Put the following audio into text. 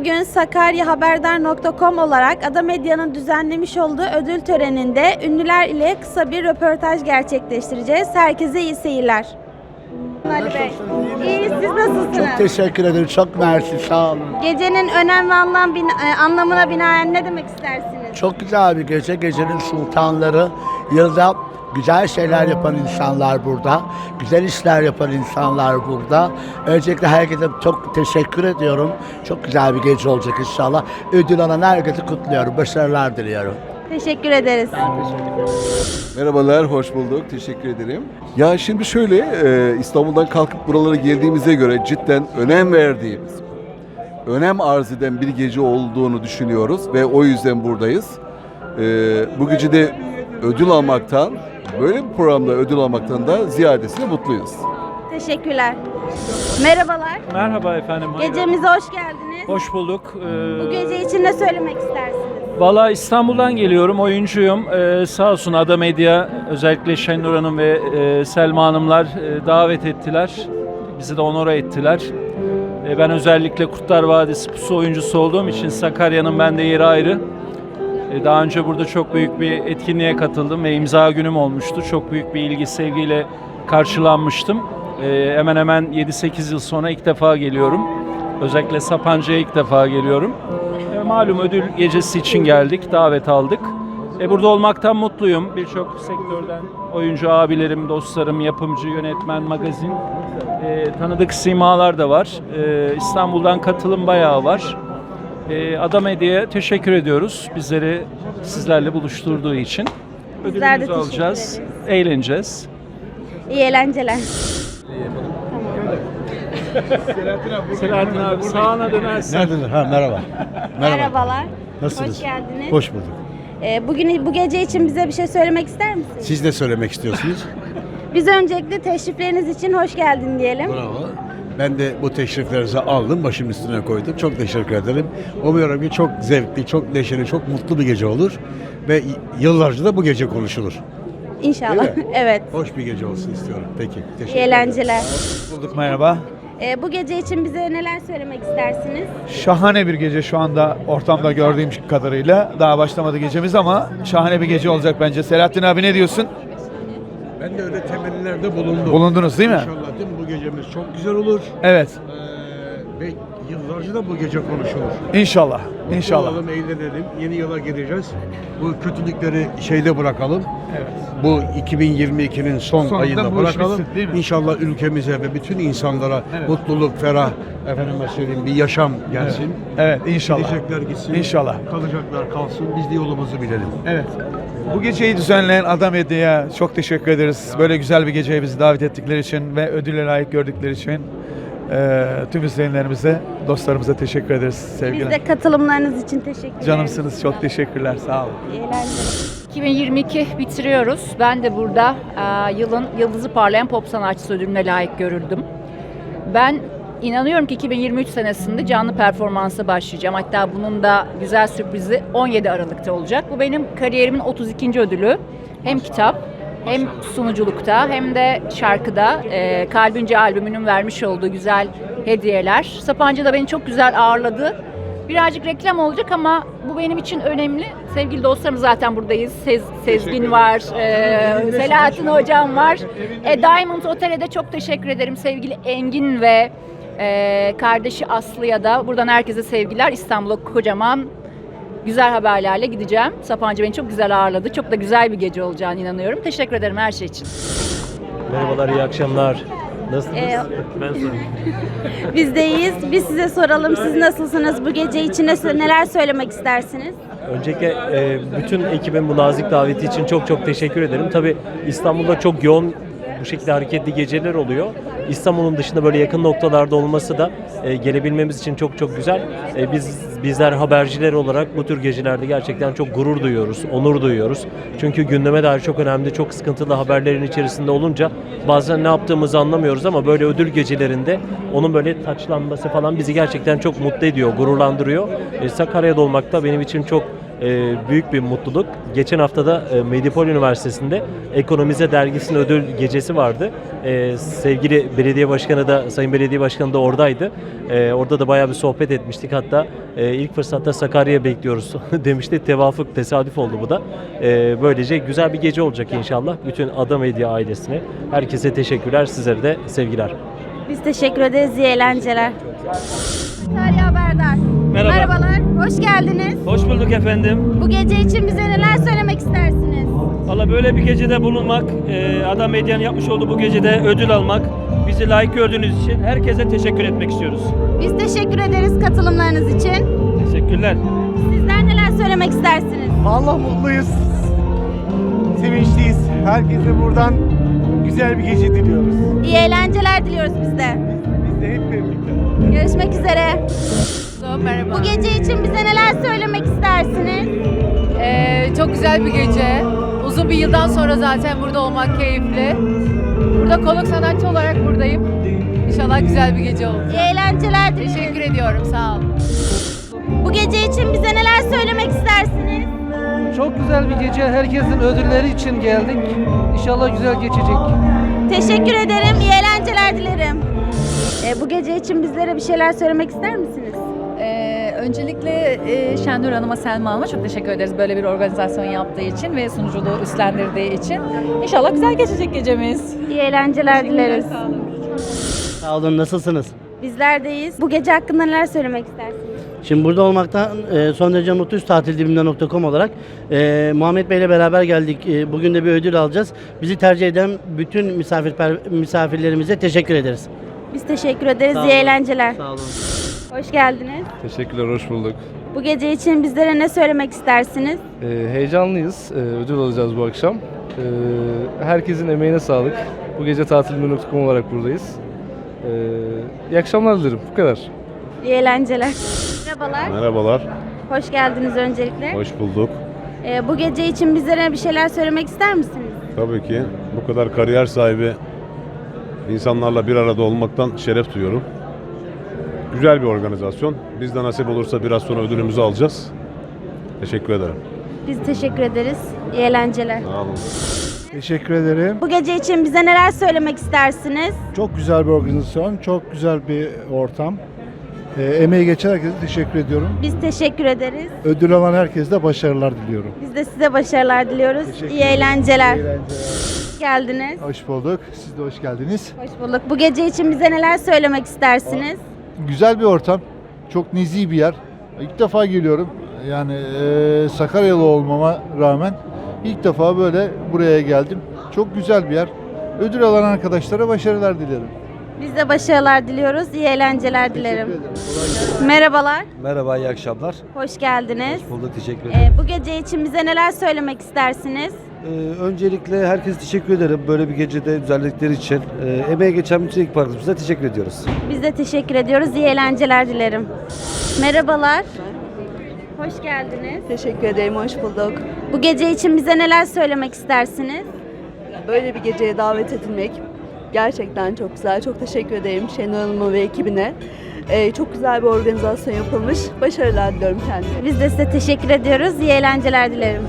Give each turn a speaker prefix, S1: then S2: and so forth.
S1: Bugün sakaryahaberdar.com olarak Ada Medya'nın düzenlemiş olduğu ödül töreninde ünlüler ile kısa bir röportaj gerçekleştireceğiz. Herkese iyi seyirler. Ali Bey, iyi siz nasılsınız?
S2: Çok teşekkür ederim. Çok mersi. Sağ olun.
S1: Gecenin önem ve anlam bin- e, anlamına binaen ne demek istersiniz?
S2: Çok güzel bir gece. Gecenin sultanları. Yılda güzel şeyler yapan insanlar burada. Güzel işler yapan insanlar burada. Öncelikle herkese çok teşekkür ediyorum. Çok güzel bir gece olacak inşallah. Ödül alan herkese kutluyorum. Başarılar diliyorum.
S1: Teşekkür ederiz.
S3: Merhabalar, hoş bulduk. Teşekkür ederim. Ya şimdi şöyle, e, İstanbul'dan kalkıp buralara geldiğimize göre cidden önem verdiğimiz, önem arz eden bir gece olduğunu düşünüyoruz ve o yüzden buradayız. E, bu gece de ödül almaktan, böyle bir programda ödül almaktan da ziyadesine mutluyuz.
S1: Teşekkürler. Merhabalar.
S4: Merhaba efendim. hayırlı-
S1: Gecemize hoş geldiniz.
S4: Hoş bulduk. Ee,
S1: Bu gece için ne söylemek istersiniz?
S4: Valla İstanbul'dan geliyorum, oyuncuyum. Ee, sağ olsun Ada Medya, özellikle Şenur Hanım ve e, Selma Hanımlar e, davet ettiler. Bizi de onora ettiler. E, ben özellikle Kurtlar Vadisi pusu oyuncusu olduğum için Sakarya'nın bende yeri ayrı. E, daha önce burada çok büyük bir etkinliğe katıldım ve imza günüm olmuştu. Çok büyük bir ilgi, sevgiyle karşılanmıştım. E, hemen hemen 7-8 yıl sonra ilk defa geliyorum. Özellikle Sapanca'ya ilk defa geliyorum. E, malum ödül gecesi için geldik, davet aldık. Burada olmaktan mutluyum. Birçok sektörden oyuncu abilerim, dostlarım, yapımcı, yönetmen, magazin e, tanıdık simalar da var. İstanbul'dan katılım bayağı var. E, Ada Medya'ya teşekkür ediyoruz. Bizleri sizlerle buluşturduğu için.
S1: Bizler de
S4: Ödülümüzü
S1: teşekkür
S4: alacağız,
S1: ederiz.
S4: eğleneceğiz.
S1: İyi eğlenceler.
S4: Selahattin abi sağına dönersin.
S5: Nerededir? Ha merhaba. Merhaba.
S1: Merhabalar.
S5: Nasılsınız?
S1: Hoş geldiniz.
S5: Hoş bulduk.
S1: Ee, bugün bu gece için bize bir şey söylemek ister misiniz?
S5: Siz ne söylemek istiyorsunuz?
S1: Biz öncelikle teşrifleriniz için hoş geldin diyelim.
S5: Bravo. Ben de bu teşriflerinizi aldım, başımın üstüne koydum. Çok teşekkür ederim. Umuyorum ki çok zevkli, çok neşeli, çok mutlu bir gece olur. Ve yıllarca da bu gece konuşulur.
S1: İnşallah. Evet.
S5: Hoş bir gece olsun istiyorum. Peki. Teşekkür ederim.
S1: eğlenceler.
S6: bulduk merhaba.
S1: Ee, bu gece için bize neler söylemek istersiniz?
S6: Şahane bir gece şu anda ortamda gördüğüm kadarıyla. Daha başlamadı gecemiz ama şahane bir gece olacak bence. Selahattin abi ne diyorsun?
S5: Ben de öyle temellerde bulundum.
S6: Bulundunuz değil mi?
S5: İnşallah değil mi? bu gecemiz çok güzel olur.
S6: Evet.
S5: Ee, ve yıllarca da bu gece konuşulur.
S6: İnşallah. İnşallah.
S5: Olalım, eğlenelim. Yeni yıla gireceğiz. Bu kötülükleri şeyde bırakalım.
S6: Evet.
S5: Bu 2022'nin son
S6: Sonunda
S5: ayında
S6: bu iş
S5: bırakalım.
S6: bitsin, değil mi?
S5: İnşallah ülkemize ve bütün insanlara
S6: Evet.
S5: mutluluk, ferah, efendime söyleyeyim bir yaşam gelsin.
S6: Evet inşallah.
S5: Gidecekler gitsin.
S6: İnşallah.
S5: Kalacaklar kalsın. Biz de yolumuzu bilelim.
S6: Evet. Bu geceyi düzenleyen Adam Medya'ya çok teşekkür ederiz. Böyle güzel bir geceye bizi davet ettikleri için ve ödülle layık gördükleri için eee, tüm izleyenlerimize, dostlarımıza teşekkür ederiz
S1: Biz
S6: sevgiler.
S1: de katılımlarınız için teşekkür ederiz.
S6: Canımsınız. Çok teşekkürler. Sağ olun.
S1: İyi eğlenceler.
S7: 2022 bitiriyoruz. Ben de burada e, yılın yıldızı parlayan pop sanatçısı ödülüne layık görüldüm. Ben inanıyorum ki 2023 senesinde canlı performansa başlayacağım. Hatta bunun da güzel sürprizi 17 Aralık'ta olacak. Bu benim kariyerimin 32. ödülü. Hem kitap hem sunuculukta hem de şarkıda e, Kalbince albümünün vermiş olduğu güzel hediyeler. Sapancı da beni çok güzel ağırladı. Birazcık reklam olacak ama bu benim için önemli. Sevgili dostlarım zaten buradayız. Sez, Sezgin var, e, Selahattin Hocam var. E, Diamond Otel'e de çok teşekkür ederim. Sevgili Engin ve e, kardeşi Aslı'ya da buradan herkese sevgiler. İstanbul'a kocaman güzel haberlerle gideceğim. Sapancı beni çok güzel ağırladı. Çok da güzel bir gece olacağını inanıyorum. Teşekkür ederim her şey için.
S8: Merhabalar, iyi akşamlar. Nasılsınız?
S1: Ee,
S8: ben sorayım.
S1: Biz de iyiyiz. Biz size soralım. Siz nasılsınız? Bu gece için ne- neler söylemek istersiniz?
S8: Öncelikle e, bütün ekibin bu nazik daveti için çok çok teşekkür ederim. Tabii İstanbul'da çok yoğun bu şekilde hareketli geceler oluyor. İstanbul'un dışında böyle yakın noktalarda olması da e, gelebilmemiz için çok çok güzel. E, biz bizler haberciler olarak bu tür gecelerde gerçekten çok gurur duyuyoruz, onur duyuyoruz. Çünkü gündeme dair çok önemli, çok sıkıntılı haberlerin içerisinde olunca bazen ne yaptığımızı anlamıyoruz ama böyle ödül gecelerinde onun böyle taçlanması falan bizi gerçekten çok mutlu ediyor, gururlandırıyor. E, Sakarya'da olmak da benim için çok e, büyük bir mutluluk. Geçen hafta da e, Medipol Üniversitesi'nde Ekonomize Dergisi'nin ödül gecesi vardı. E, sevgili belediye başkanı da, sayın belediye başkanı da oradaydı. E, orada da bayağı bir sohbet etmiştik. Hatta e, ilk fırsatta Sakarya'ya bekliyoruz demişti. Tevafuk, tesadüf oldu bu da. E, böylece güzel bir gece olacak inşallah. Bütün Ada Medya ailesine. Herkese teşekkürler, sizlere de sevgiler.
S1: Biz teşekkür ederiz. İyi eğlenceler.
S9: Merhaba.
S1: Merhabalar. Hoş geldiniz.
S9: Hoş bulduk efendim.
S1: Bu gece için bize neler söylemek istersiniz?
S9: Valla böyle bir gecede bulunmak, e, Adam Medya'nın yapmış olduğu bu gecede ödül almak, bizi layık gördüğünüz için herkese teşekkür etmek istiyoruz.
S1: Biz teşekkür ederiz katılımlarınız için.
S9: Teşekkürler.
S1: Sizler neler söylemek istersiniz?
S10: Vallahi mutluyuz. Sevinçliyiz. Herkese buradan güzel bir gece diliyoruz.
S1: İyi eğlenceler diliyoruz biz de.
S10: Biz de hep birlikte.
S1: Görüşmek üzere.
S11: Merhaba.
S1: Bu gece için bize neler söylemek istersiniz?
S11: Ee, çok güzel bir gece. Uzun bir yıldan sonra zaten burada olmak keyifli. Burada konuk sanatçı olarak buradayım. İnşallah güzel bir gece olur.
S1: İyi eğlenceler dileriz.
S11: Teşekkür ediyorum. Sağ olun.
S1: Bu gece için bize neler söylemek istersiniz?
S12: Çok güzel bir gece. Herkesin ödülleri için geldik. İnşallah güzel geçecek.
S1: Teşekkür ederim. İyi eğlenceler dilerim. E, bu gece için bizlere bir şeyler söylemek ister misiniz?
S7: Ee, öncelikle e, Şenur Hanım'a, Selma Hanım'a çok teşekkür ederiz böyle bir organizasyon yaptığı için ve sunuculuğu üstlendirdiği için. İnşallah güzel geçecek gecemiz.
S1: İyi eğlenceler dileriz.
S7: Sağ olun.
S12: Sağ olun. Nasılsınız?
S1: Bizler deyiz. Bu gece hakkında neler söylemek istersiniz?
S12: Şimdi burada olmaktan e, son derece mutluyuz tatildibimde.com olarak. E, Muhammed Bey ile beraber geldik. E, bugün de bir ödül alacağız. Bizi tercih eden bütün misafir misafirlerimize teşekkür ederiz.
S1: Biz teşekkür ederiz.
S12: Sağ
S1: İyi
S12: olun.
S1: eğlenceler.
S12: Sağ olun.
S1: Hoş geldiniz.
S13: Teşekkürler, hoş bulduk.
S1: Bu gece için bizlere ne söylemek istersiniz?
S13: Ee, heyecanlıyız, ee, ödül alacağız bu akşam. Ee, herkesin emeğine sağlık. Bu gece tatilde.com olarak buradayız. Ee, iyi akşamlar dilerim, bu kadar.
S1: İyi eğlenceler. Merhabalar.
S13: Merhabalar,
S1: Hoş geldiniz öncelikle.
S13: hoş bulduk.
S1: E, bu gece için bizlere bir şeyler söylemek ister misiniz?
S13: Tabii ki bu kadar kariyer sahibi insanlarla bir arada olmaktan şeref duyuyorum. Güzel bir organizasyon. Biz de nasip olursa biraz sonra ödülümüzü alacağız. Teşekkür ederim.
S1: Biz teşekkür ederiz. İyi eğlenceler.
S13: Sağ olun.
S10: Teşekkür ederim.
S1: Bu gece için bize neler söylemek istersiniz?
S10: Çok güzel bir organizasyon, çok güzel bir ortam. Ee, emeği geçen herkese teşekkür ediyorum.
S1: Biz teşekkür ederiz.
S10: Ödül alan herkese de başarılar diliyorum.
S1: Biz de size başarılar diliyoruz.
S10: Teşekkür
S1: İyi
S10: ederim.
S1: eğlenceler.
S10: İyi eğlenceler.
S1: Hoş geldiniz.
S10: Hoş bulduk. Siz de hoş geldiniz.
S1: Hoş bulduk. Bu gece için bize neler söylemek istersiniz?
S10: Güzel bir ortam. Çok nezih bir yer. İlk defa geliyorum. Yani e, Sakaryalı olmama rağmen ilk defa böyle buraya geldim. Çok güzel bir yer. Ödül alan arkadaşlara başarılar dilerim.
S1: Biz de başarılar diliyoruz. İyi eğlenceler dilerim.
S10: Ederim.
S1: Merhabalar.
S5: Merhaba, iyi akşamlar.
S1: Hoş geldiniz.
S5: bulduk, teşekkür
S1: Ee, bu gece için bize neler söylemek istersiniz?
S5: Ee, öncelikle herkese teşekkür ederim böyle bir gecede düzenledikleri için. Ee, emeğe geçen bütün ekip arkadaşımıza teşekkür ediyoruz.
S1: Biz de teşekkür ediyoruz. İyi eğlenceler dilerim. Merhabalar. Hoş geldiniz.
S11: Teşekkür ederim. Hoş bulduk.
S1: Bu gece için bize neler söylemek istersiniz?
S11: Böyle bir geceye davet edilmek gerçekten çok güzel. Çok teşekkür ederim Şenol Hanım'a ve ekibine. Ee, çok güzel bir organizasyon yapılmış. Başarılar diliyorum kendime.
S1: Biz de size teşekkür ediyoruz. İyi eğlenceler dilerim.